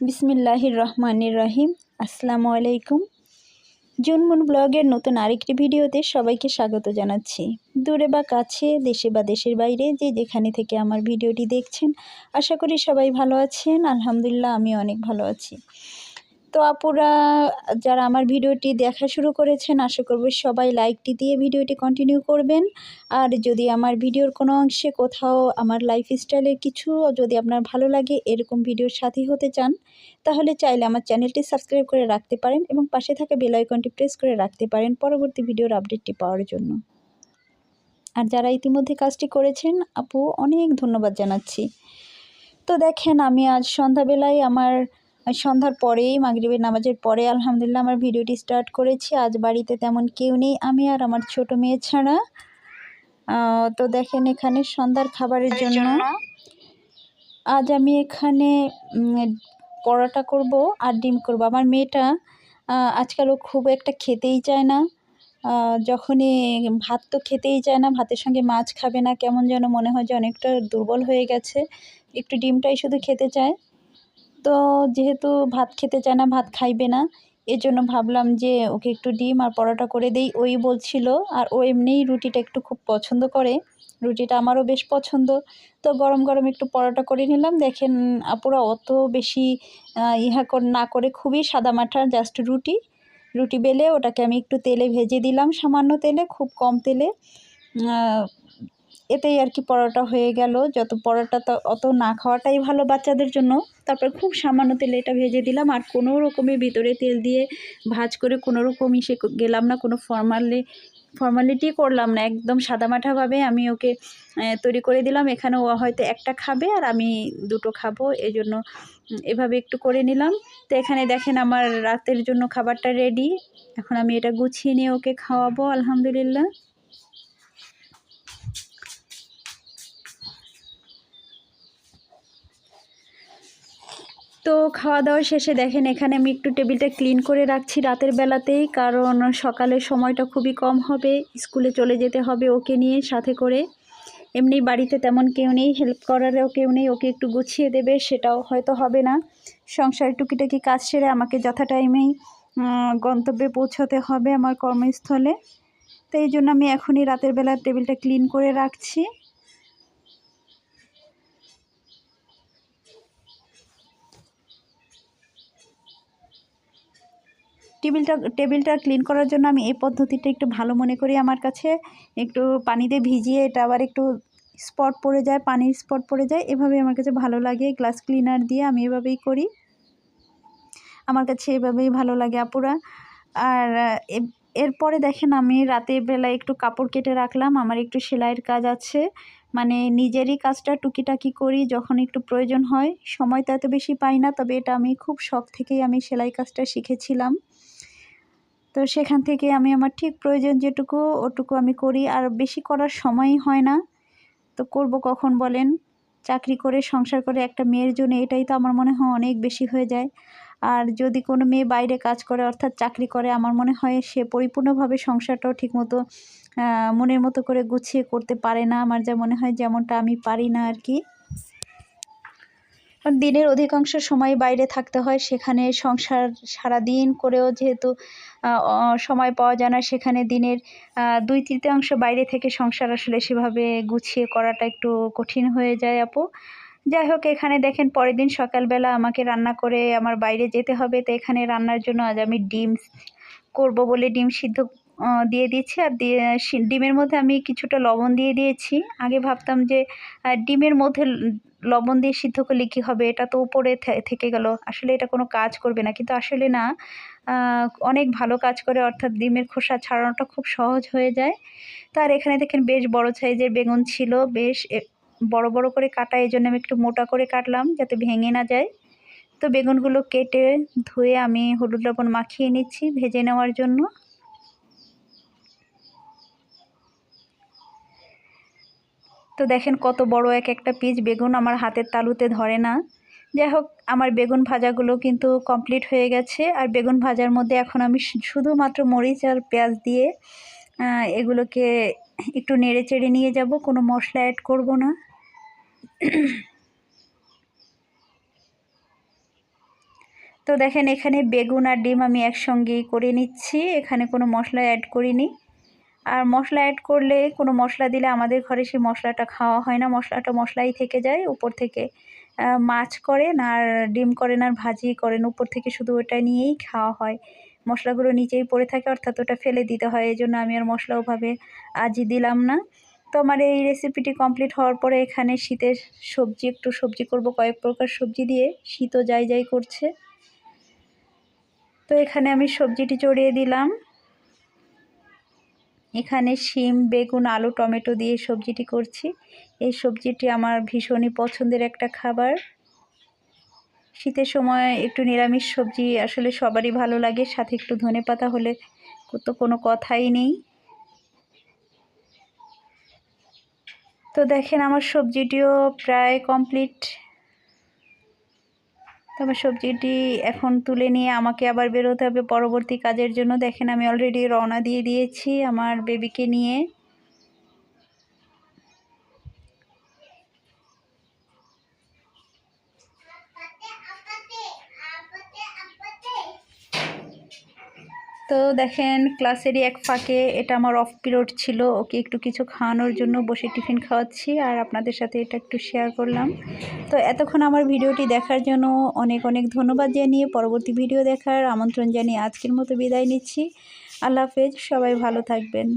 বিসমিল্লাহির রহমানির রহিম। আসসালামু আলাইকুম। জুনমুন ব্লগের নতুন আরেকটি ভিডিওতে সবাইকে স্বাগত জানাচ্ছি। দূরে বা কাছে, দেশে বা দেশের বাইরে, যে যেখানে থেকে আমার ভিডিওটি দেখছেন, আশা করি সবাই ভালো আছেন। আলহামদুলিল্লাহ আমি অনেক ভালো আছি। তো আপুরা, যারা আমার ভিডিওটি দেখা শুরু করেছেন, আশা করব সবাই লাইকটি দিয়ে ভিডিওটি কন্টিনিউ করবেন। আর যদি আমার ভিডিওর কোনো অংশে কোথাও আমার লাইফস্টাইলের কিছু যদি আপনার ভালো লাগে, এরকম ভিডিওর সাথী হতে চান, তাহলে চাইলে আমার চ্যানেলটি সাবস্ক্রাইব করে রাখতে পারেন এবং পাশে থাকা বেল আইকনটি প্রেস করে রাখতে পারেন পরবর্তী ভিডিওর আপডেটটি পাওয়ার জন্য। আর যারা ইতিমধ্যে কাজটি করেছেন, আপু, অনেক ধন্যবাদ জানাচ্ছি। তো দেখেন, আমি আজ সন্ধ্যাবেলায় আমার সন্ধ্যার পরেই মাগরিবের নামাজের পরে আলহামদুলিল্লাহ আমার ভিডিওটি স্টার্ট করেছি। আজ বাড়িতে তেমন কেউ নেই আমি আর আমার ছোট মেয়ে ছাড়া। তো দেখেন এখানে সন্ধ্যার খাবারের জন্য। আজ আমি এখানে পরোটা করব আর ডিম করব। আমার মেয়েটা আজকালও খুব একটা খেতেই চায় না। যখনই ভাত তো খেতেই চায় না ভাতের সঙ্গে মাছ খাবে না কেমন যেন মনে হয় যে অনেকটা দুর্বল হয়ে গেছে। একটু ডিমটাই শুধু খেতে চায়। তো যেহেতু ভাত খেতে চায় না, ভাত খাইবে না এর জন্য ভাবলাম যে ওকে একটু ডিম আর পরোটা করে দেই। ওই বলছিল, আর ও এমনিই রুটিটা একটু খুব পছন্দ করে। রুটিটা আমারও বেশ পছন্দ। তো গরম গরম একটু পরোটা করে নিলাম। দেখেন আপুরা অত বেশি ইহা না করে খুবই সাদামাঠা জাস্ট রুটি। রুটি বেলে ওটাকে আমি একটু তেলে ভেজে দিলাম সামান্য তেলে, খুব কম তেলে। এতেই আর কি পরোটা হয়ে গেল। যত পরোটা তো, অত না খাওয়াটাই ভালো বাচ্চাদের জন্য। তারপর খুব সামান্য তেলে এটা ভেজে দিলাম। আর কোনো রকমে ভিতরে তেল দিয়ে ভাজ করে কোনো রকম ইসে গেলাম না, কোনো ফর্মালি ফর্মালিটি করলাম না। একদম সাদামাঠাভাবে আমি ওকে তৈরি করে দিলাম। এখানে ও হয়তো একটা খাবে আর আমি দুটো খাব। এই জন্য এভাবে একটু করে নিলাম। তো এখানে দেখেন আমার রাতের জন্য খাবারটা রেডি এখন আমি এটা গুছিয়ে নিয়ে ওকে খাওয়াবো, আলহামদুলিল্লাহ। তো খাওয়া দাওয়া শেষে দেখেন এখানে আমি একটু টেবিলটা ক্লিন করে রাখছি রাতের বেলাতেই, কারণ সকালের সময়টা খুবই কম হবে। স্কুলে চলে যেতে হবে ওকে নিয়ে সাথে করে। এমনি বাড়িতে তেমন কেউ নেই, হেল্প করারও কেউ নেই, ওকে একটু গুছিয়ে দেবে, সেটাও হয়তো হবে না। সংসার টুকিটাকি কাজ সেরে আমাকে যথা টাইমেই গন্তব্যে পৌঁছাতে হবে আমার কর্মস্থলে। তো এই জন্য আমি এখনই রাতের বেলা টেবিলটা ক্লিন করে রাখছি। টেবিলটা টেবিলটা ক্লিন করার জন্য আমি এই পদ্ধতিটা একটু ভালো মনে করি আমার কাছে। একটু পানিতে ভিজিয়ে এটা আবার একটু স্পট পড়ে যায়, পানির স্পট পড়ে যায়, এভাবে আমার কাছে ভালো লাগে। গ্লাস ক্লিনার দিয়ে আমি এভাবেই করি। আমার কাছে এভাবেই ভালো লাগে আপুরা। আর এরপরে দেখেন আমি রাতে বেলায় একটু কাপড় কেটে রাখলাম, আমার একটু সেলাইয়ের কাজ আছে। মানে নিজেরই কাজটা টুকিটাকি করি, যখন একটু প্রয়োজন হয়। সময় তো এত বেশি পাই না, তবে এটা আমি খুব শখ থেকেই আমি সেলাই কাজটা শিখেছিলাম। তো সেখান থেকে আমি আমার ঠিক প্রয়োজন যেটুকু, ওটুকু আমি করি। আর বেশি করার সময়ই হয় না। তো করব কখন বলেন? চাকরি করে, সংসার করে একটা মেয়ের জন্য এটাই তো আমার মনে হয় অনেক বেশি হয়ে যায়। আর যদি কোনো মেয়ে বাইরে কাজ করে, অর্থাৎ চাকরি করে, আমার মনে হয় সে পরিপূর্ণভাবে সংসারটাও ঠিকমতো মনের মতো করে গুছিয়ে করতে পারে না। আমার যা মনে হয় যেমনটা আমি পারি না আর কি। দিনের অধিকাংশ সময় বাইরে থাকতে হয়, সেখানে সংসার সারা দিন করেও যেহেতু সময় পাওয়া যায় না, সেখানে দিনের দুই তৃতীয়াংশ বাইরে থেকে সংসার আসলে সেভাবে গুছিয়ে করাটা একটু কঠিন হয়ে যায় আপু। যাই হোক, এখানে দেখেন পরের দিন সকালবেলা আমাকে রান্না করে আমার বাইরে যেতে হবে, তো এখানে রান্নার জন্য আজ আমি ডিম করব বলে ডিম সিদ্ধ দিয়ে দিয়েছি। আর দিয়ে ডিমের মধ্যে আমি কিছুটা লবণ দিয়ে দিয়েছি। আগে ভাবতাম যে ডিমের মধ্যে লবণ দিয়ে সিদ্ধ করলে কী হবে? এটা তো উপরে থেকে গেল। আসলে এটা কোনো কাজ করবে না। কিন্তু আসলে না অনেক ভালো কাজ করে। অর্থাৎ ডিমের খোসা ছাড়ানোটা খুব সহজ হয়ে যায়। তার এখানে দেখেন বেশ বড় সাইজের বেগুন ছিল। বেশ বড় বড় করে কাটা। এই জন্য আমি একটু মোটা করে কাটলাম যাতে ভেঙে না যায়। তো বেগুনগুলো কেটে ধুয়ে আমি হলুদ লবণ মাখিয়ে নিচ্ছি ভেজে নেওয়ার জন্য। তো দেখেন কত বড় এক একটা পিস বেগুন আমার হাতের তালুতে ধরে না। যাই হোক, আমার বেগুন ভাজাগুলো কিন্তু কমপ্লিট হয়ে গেছে। আর বেগুন ভাজার মধ্যে এখন আমি শুধুমাত্র মরিচ আর পেঁয়াজ দিয়ে এগুলোকে একটু নেড়ে চেড়ে নিয়ে যাব। কোনো মশলা অ্যাড করব না। তো দেখেন এখানে বেগুন আর ডিম আমি একসঙ্গেই করে নিচ্ছি। এখানে কোনো মশলা অ্যাড করিনি। আর মশলা অ্যাড করলে কোনো মশলা দিলে আমাদের ঘরে সেই মশলাটা খাওয়া হয় না। মশলাটা মশলাই থেকে যায়, উপর থেকে মাছ করেন আর ডিম করেন আর ভাজি করেন। উপর থেকে শুধু ওটা নিয়েই খাওয়া হয়। মশলাগুলো নিচেই পড়ে থাকে, অর্থাৎ ওটা ফেলে দিতে হয়। এই জন্য আমি আর মশলা ওভাবে আজই দিলাম না। তো আমার এই রেসিপিটি কমপ্লিট হওয়ার পরে এখানে শীতের সবজি, একটু সবজি করব, কয়েক প্রকার সবজি দিয়ে। শীতও যাই যাই করছে। তো এখানে আমি সবজিটি চড়িয়ে দিলাম। এখানে শিম, বেগুন, আলু, টমেটো দিয়ে সবজিটি করছি। এই সবজিটি আমার ভীষণই পছন্দের একটা খাবার। শীতের সময় একটু নিরামিষ সবজি আসলে সবারই ভালো লাগে, সাথে একটু ধনে পাতা হলে তো কোনো কথাই নেই। তো দেখেন আমার সবজিটিও প্রায় কমপ্লিট তবে সবজিটি এখন তুলে নিয়ে আমাকে আবার বেরোতে হবে পরবর্তী কাজের জন্য। দেখেন আমি অলরেডি রওনা দিয়ে দিয়েছি আমার বেবিকে নিয়ে। তো দেখেন, ক্লাসেরই এক ফাঁকে এটা আমার অফ পিরিয়ড ছিল, ওকে একটু কিছু খাওয়ানোর জন্য বসে টিফিন খাওয়াচ্ছি আর আপনাদের সাথে এটা একটু শেয়ার করলাম। তো এতক্ষণ আমার ভিডিওটি দেখার জন্য অনেক অনেক ধন্যবাদ জানিয়ে পরবর্তী ভিডিও দেখার আমন্ত্রণ জানিয়ে আজকের মতো বিদায় নিচ্ছি। আল্লাহ হাফেজ, সবাই ভালো থাকবেন।